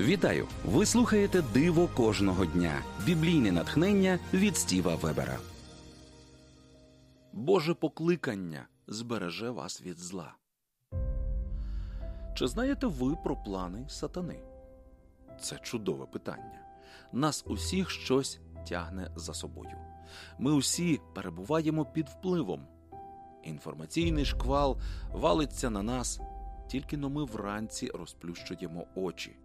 Вітаю! Ви слухаєте Диво кожного дня. Біблійне натхнення від Стіва Вебера. Боже покликання збереже вас від зла. Чи знаєте ви про плани сатани? Це чудове питання. Нас усіх щось тягне за собою. Ми усі перебуваємо під впливом. Інформаційний шквал валиться на нас, тільки но ми вранці розплющуємо очі.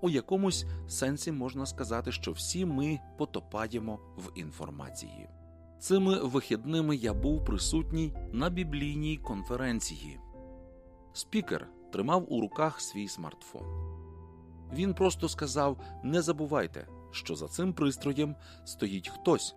У якомусь сенсі можна сказати, що всі ми потопаємо в інформації. Цими вихідними я був присутній на біблійній конференції. Спікер тримав у руках свій смартфон. Він просто сказав: не забувайте, що за цим пристроєм стоїть хтось,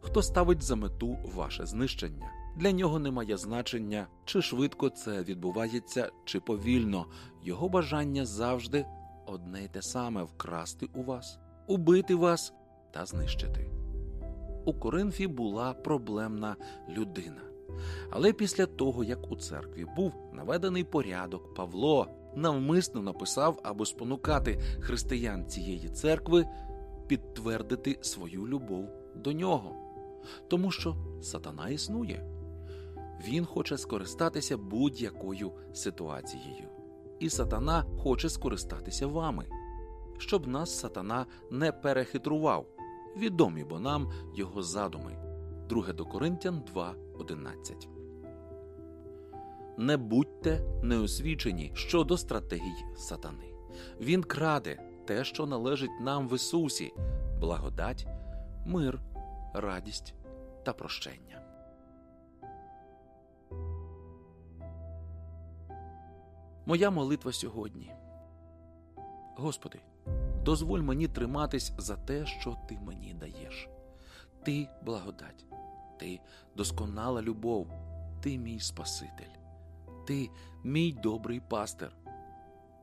хто ставить за мету ваше знищення. Для нього немає значення, чи швидко це відбувається, чи повільно. Його бажання завжди одне й те саме вкрасти у вас, убити вас та знищити. У Коринфі була проблемна людина. Але після того, як у церкві був наведений порядок, Павло навмисно написав, аби спонукати християн цієї церкви підтвердити свою любов до нього, тому що сатана існує. Він хоче скористатися будь-якою ситуацією, і сатана хоче скористатися вами, щоб нас сатана не перехитрував. Відомі бо нам його задуми. 2 до Коринтян 2.11 Не будьте неосвічені щодо стратегій сатани. Він краде те, що належить нам в Ісусі благодать, мир, радість та прощення. Моя молитва сьогодні. Господи, дозволь мені триматись за те, що ти мені даєш. Ти благодать, ти досконала любов, ти мій Спаситель, ти мій добрий пастир.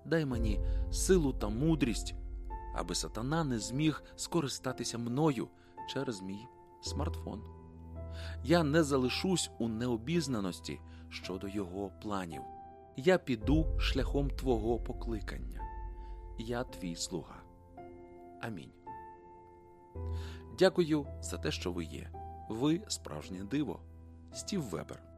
Дай мені силу та мудрість, аби сатана не зміг скористатися мною через мій смартфон. Я не залишусь у необізнаності щодо його планів. Я піду шляхом Твого покликання. Я твій слуга. Амінь. Дякую за те, що ви є. Ви справжнє диво. Стів Вебер.